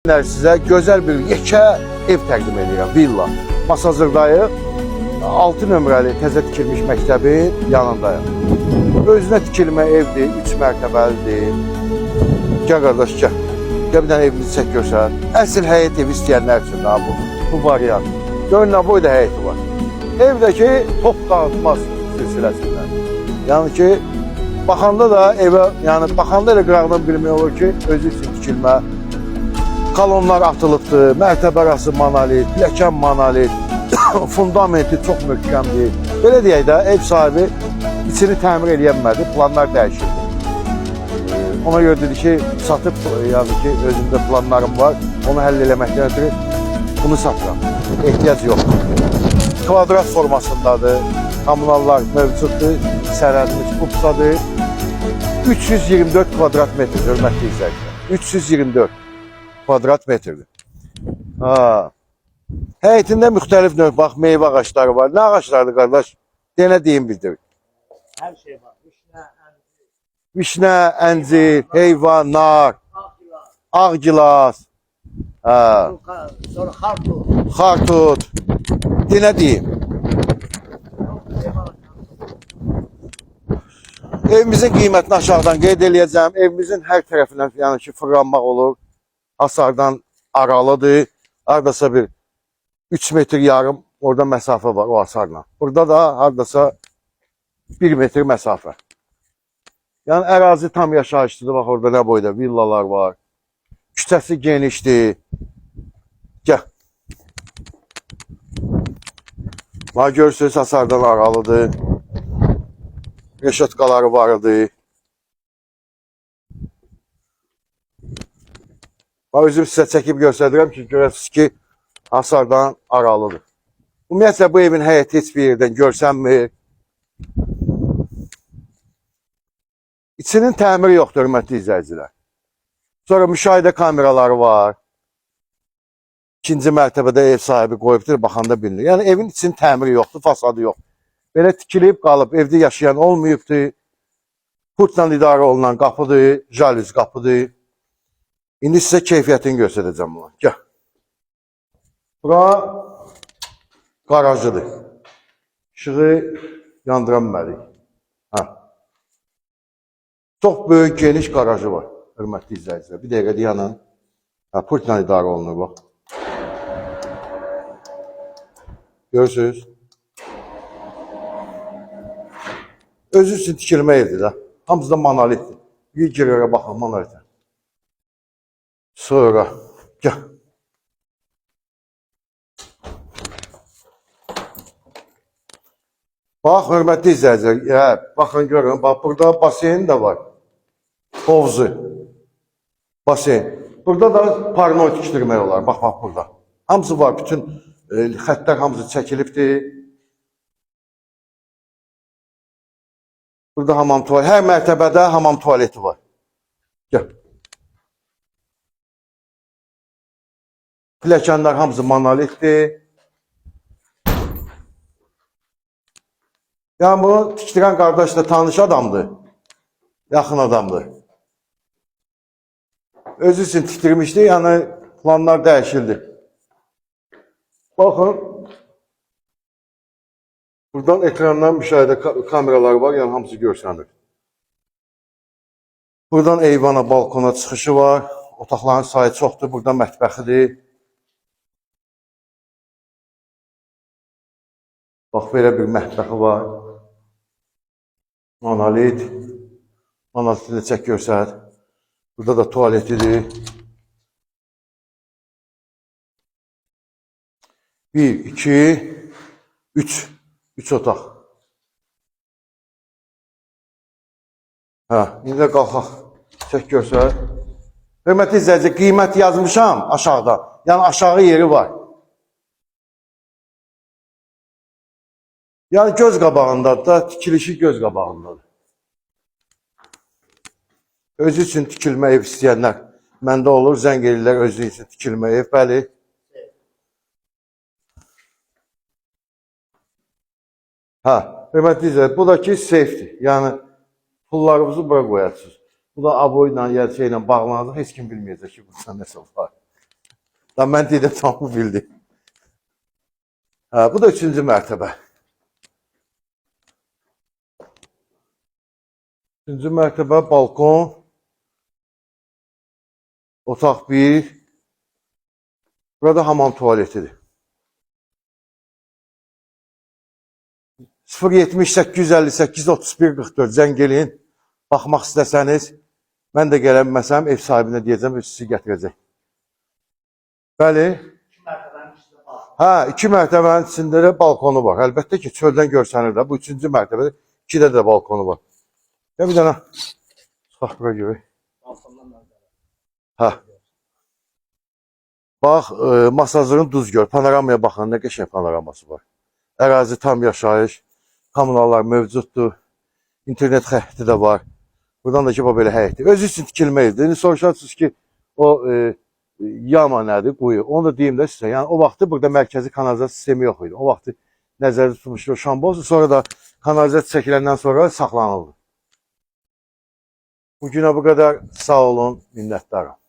Sizlər sizə gözəl bir yekə ev təqdim edirəm, villa. Masazırdayıq. 6 nömrəli təzə tikilmiş məktəbin yanındayım. Özünə tikilmə evdir, 3 mərtəbəlidir. Gəl qardaş, gəl. Gəl bir dənə evimizi çək görsən. Əsl həyət evi istəyənlər üçün daha bu, bu variant. Görün nə boyda həyəti var. Evdəki top dağıtmaz silsiləsindən. Yəni ki, baxanda da evə, yəni baxanda elə qırağdan bilmək olur ki, özü üçün tikilmə, Kolonlar atılıbdır, mərtəbə arası monolit, pilləkən monolit, fundamenti çox möhkəmdir. Belə deyək də, ev sahibi içini təmir edə bilmədi, planlar dəyişildi. Ee, Ona görə dedi ki, satıb, yəni ki, özümdə planlarım var, onu həll eləməkdən ötürü bunu satıram. Ehtiyac yoxdur. Kvadrat formasındadır, kommunallar mövcuddur, sərhədimiz Kupsadır. 324 kvadrat metr, hörmətli izləyicilər. 324 kvadrat metrdir. Ha. Həyətində müxtəlif növ, bax, meyvə ağaçları var. Nə ağaçlardır qardaş? Denə deyim bildir. Her şey var. Vişnə, əncir, heyvan, nar, akılar, ağgilas, ha, sonra xartut. Denə deyim. Evimizin qiymətini aşağıdan qeyd eləyəcəm. Evimizin hər tərəfindən yəni ki, fırlanmaq olur. Hasardan aralıdır. Hardasa bir 3 metr yarım orada məsafə var o hasarla. Burada da hardasa 1 metr məsafə. Yəni ərazi tam yaşayışlıdır. Bax orada nə boyda villalar var. Küçəsi genişdir. Gəl. Bax görürsünüz hasardan aralıdır. Reşatkaları var idi. Bax özüm sizə çəkib göstərirəm ki, görəsiniz ki, hasardan aralıdır. Ümumiyyətlə bu evin həyəti heç bir yerdən görsənmir. İçinin təmiri yoxdur, hörmətli izləyicilər. Sonra müşahidə kameraları var. İkinci mərtəbədə ev sahibi qoyubdur, baxanda bilinir. Yəni evin içinin təmiri yoxdur, fasadı yox. Belə tikilib qalıb, evdə yaşayan olmayıbdır. Putla idarə olunan qapıdır, jalüz qapıdır. İndi sizə keyfiyyətini göstərəcəm buna. Gəl. Bura qarajıdır. İşığı yandıra bilmədik. Hə. Çox geniş qarajı var, hörmətli izləyicilər. Bir dəqiqə dayanın. Hə, pultla idarə olunur, bax. Görürsünüz? Özü üçün tikilmə evdir də. Hamısı da monolitdir. Bir girərə baxın monolitə. Sonra gəl. Bax, hörmətli izləyicilər, hə, baxın görün, bax burada basen də var. Hovuzu. Basen. Burada da parnoy tikdirmək olar. Bax, bax burada. Hamısı var, bütün e, xəttlər hamısı çəkilibdir. Burada hamam tuvalet. Hər mərtəbədə hamam tualeti var. Gəl. Pilləkənlər hamısı monolitdir. Yəni bunu tikdirən qardaş da tanış adamdır. Yaxın adamdır. Özü üçün tikdirmişdi, yəni planlar dəyişildi. Baxın. Buradan ekrandan müşahidə ka- kameraları var, yəni hamısı görsənir. Buradan eyvana, balkona çıxışı var. Otaqların sayı çoxdur. Burada mətbəxidir. Bax belə bir mətbəxi var. Monolit. Monoliti də çək görsət. Burada da tualetidir. Bir, iki, üç. Üç otaq. Hə, indi də qalxaq. Çək görsət. Hörmətli izləyici, qiymət yazmışam aşağıda. Yəni aşağı yeri var. Yəni göz qabağındadır da, tikilişi göz qabağındadır. Özü üçün tikilmə ev istəyənlər məndə olur, zəng özü üçün tikilmə ev, bəli. Hə, hörmətli izləyicilər, bu da ki safedir. Yəni pullarınızı bura qoyarsınız. Bu da abo ilə, yəni şeylə bağlanacaq, heç kim bilməyəcək ki, burada nəsə var. Lan mən dedim tam bu bildi. Ha, bu da üçüncü mərtəbə. Üçüncü mərtəbə balkon. Otaq 1. Burada hamam tualetidir. 07858 31 44 zəng eləyin. Baxmaq istəsəniz, mən də gələ bilməsəm ev sahibinə deyəcəm, sizi gətirəcək. Bəli. Hə, iki mərtəbənin içində də balkonu var. Əlbəttə ki, çöldən görsənir də. Bu üçüncü mərtəbədə ikidə də balkonu var. Ya bir dənə çıxaq bura görək. Balkondan mənzərə. Hə. Bax, e, masajın duz gör. Panoramaya baxın, nə qəşəng panoraması var. Ərazi tam yaşayış, kommunallar mövcuddur. İnternet xətti də var. Buradan da ki, bax belə həyətdir. Özü üçün tikilmə evdir. İndi soruşarsınız ki, o e, yama nədir, quyu. Onu da deyim də sizə. Yəni o vaxtı burada mərkəzi kanalizasiya sistemi yox idi. O vaxtı nəzərdə tutmuşdu şamboz, sonra da kanalizasiya çəkiləndən sonra saxlanıldı. Bugünə bu qədər sağ olun, minnətdaram.